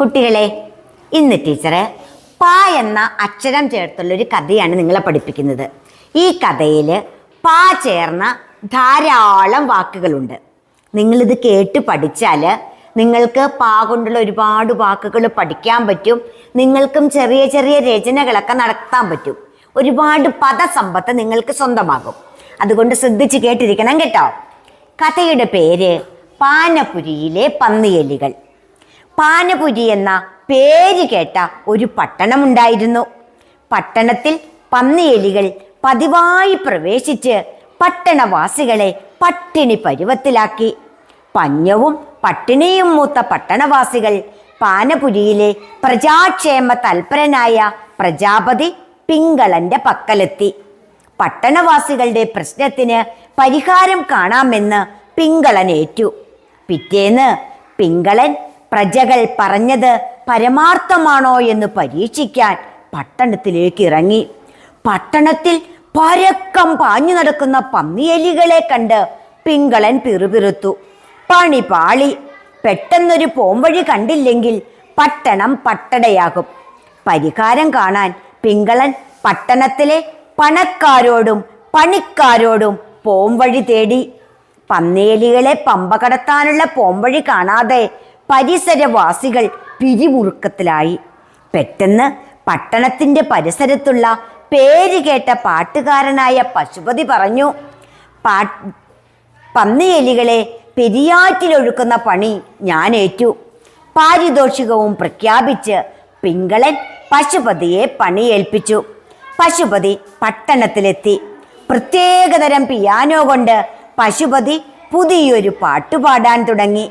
കുട്ടികളെ ഇന്ന് ടീച്ചറ് പ എന്ന അക്ഷരം ചേർത്തുള്ള ഒരു കഥയാണ് നിങ്ങളെ പഠിപ്പിക്കുന്നത്. ഈ കഥയിൽ പ ചേർന്ന ധാരാളം വാക്കുകളുണ്ട്. നിങ്ങളിത് കേട്ട് പഠിച്ചാൽ നിങ്ങൾക്ക് പാ കൊണ്ടുള്ള ഒരുപാട് വാക്കുകൾ പഠിക്കാൻ പറ്റും. നിങ്ങൾക്കും ചെറിയ ചെറിയ രചനകളൊക്കെ നടത്താൻ പറ്റും. ഒരുപാട് പദസമ്പത്ത് നിങ്ങൾക്ക് സ്വന്തമാകും. അതുകൊണ്ട് ശ്രദ്ധിച്ച് കേട്ടിരിക്കണം കേട്ടോ. കഥയുടെ പേര് പാനപുരിയിലെ പന്നിയെലികൾ. പാനപുരി എന്ന പേര് കേട്ട ഒരു പട്ടണമുണ്ടായിരുന്നു. പട്ടണത്തിൽ പന്നിയെലികൾ പതിവായി പ്രവേശിച്ച് പട്ടണവാസികളെ പട്ടിണി പരുവത്തിലാക്കി. പഞ്ഞവും പട്ടിണിയും മൂത്ത പട്ടണവാസികൾ പാനപുരിയിലെ പ്രജാക്ഷേമ തൽപരനായ പ്രജാപതി പിങ്കളന്റെ പക്കലെത്തി. പട്ടണവാസികളുടെ പ്രശ്നത്തിന് പരിഹാരം കാണാമെന്ന് പിങ്കളൻ ഏറ്റു പിറ്റേന്ന് പിങ്കളൻ പ്രജകൾ പറഞ്ഞത് പരമാർത്ഥമാണോ എന്ന് പരീക്ഷിക്കാൻ പട്ടണത്തിലേക്ക് ഇറങ്ങി പട്ടണത്തിൽ പരക്കം പാഞ്ഞു നടക്കുന്ന പന്നിയെലികളെ കണ്ട് പിങ്കളൻ പിറുപിറുത്തു. പണി പാളി. പെട്ടെന്നൊരു പോംവഴി കണ്ടില്ലെങ്കിൽ പട്ടണം പട്ടടയാകും. പരിഹാരം കാണാൻ പിങ്കളൻ പട്ടണത്തിലെ പണക്കാരോടും പണിക്കാരോടും പോംവഴി തേടി. പന്നേലികളെ പമ്പ കടത്താനുള്ള പോംവഴി കാണാതെ പരിസരവാസികൾ പിരിമുറുക്കത്തിലായി. പെട്ടെന്ന് പട്ടണത്തിന്റെ പരിസരത്തുള്ള പേര് കേട്ട പാട്ടുകാരനായ പശുപതി പറഞ്ഞു പാ പന്നിയെലികളെ പെരിയാറ്റിലൊഴുക്കുന്ന പണി ഞാൻ ഏറ്റു. പാരിതോഷികവും പ്രഖ്യാപിച്ച് പിങ്കളൻ പശുപതിയെ പണിയേൽപ്പിച്ചു. പശുപതി പട്ടണത്തിലെത്തി. പ്രത്യേകതരം പിയാനോ കൊണ്ട് പശുപതി പുതിയൊരു പാട്ടുപാടാൻ തുടങ്ങി.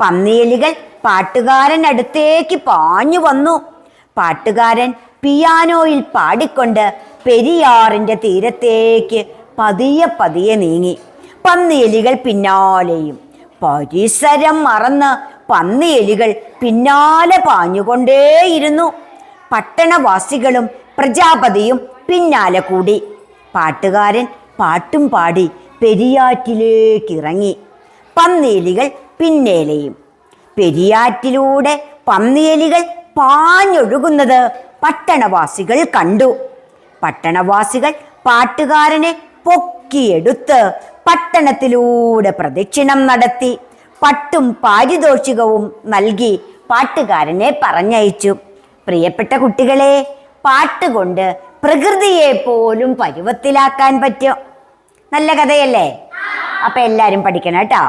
പന്നിയലികൾ പാട്ടുകാരൻ അടുത്തേക്ക് പാഞ്ഞു വന്നു. പാട്ടുകാരൻ പിയാനോയിൽ പാടിക്കൊണ്ട് പെരിയാറിന്റെ തീരത്തേക്ക് പതിയെ പതിയെ നീങ്ങി. പന്നിയെലികൾ പിന്നാലെയും പരിസരം മറന്ന് പന്നിയെലികൾ പിന്നാലെ പാഞ്ഞുകൊണ്ടേയിരുന്നു. പട്ടണവാസികളും പ്രജാപതിയും പിന്നാലെ കൂടി. പാട്ടുകാരൻ പാട്ടും പാടി പെരിയാറ്റിലേക്കിറങ്ങി. പന്നിയെലികൾ പിന്നേലെയും. പെരിയാറ്റിലൂടെ പന്നിയലികൾ പാഞ്ഞൊഴുകുന്നത് പട്ടണവാസികൾ കണ്ടു. പട്ടണവാസികൾ പാട്ടുകാരനെ പൊക്കിയെടുത്ത് പട്ടണത്തിലൂടെ പ്രദക്ഷിണം നടത്തി. പട്ടും പാരിതോഷികവും നൽകി പാട്ടുകാരനെ പറഞ്ഞയച്ചു. പ്രിയപ്പെട്ട കുട്ടികളെ പാട്ടുകൊണ്ട് പ്രകൃതിയെ പോലും പരുവത്തിലാക്കാൻ പറ്റും. നല്ല കഥയല്ലേ? അപ്പൊ എല്ലാരും പഠിക്കണം കേട്ടോ.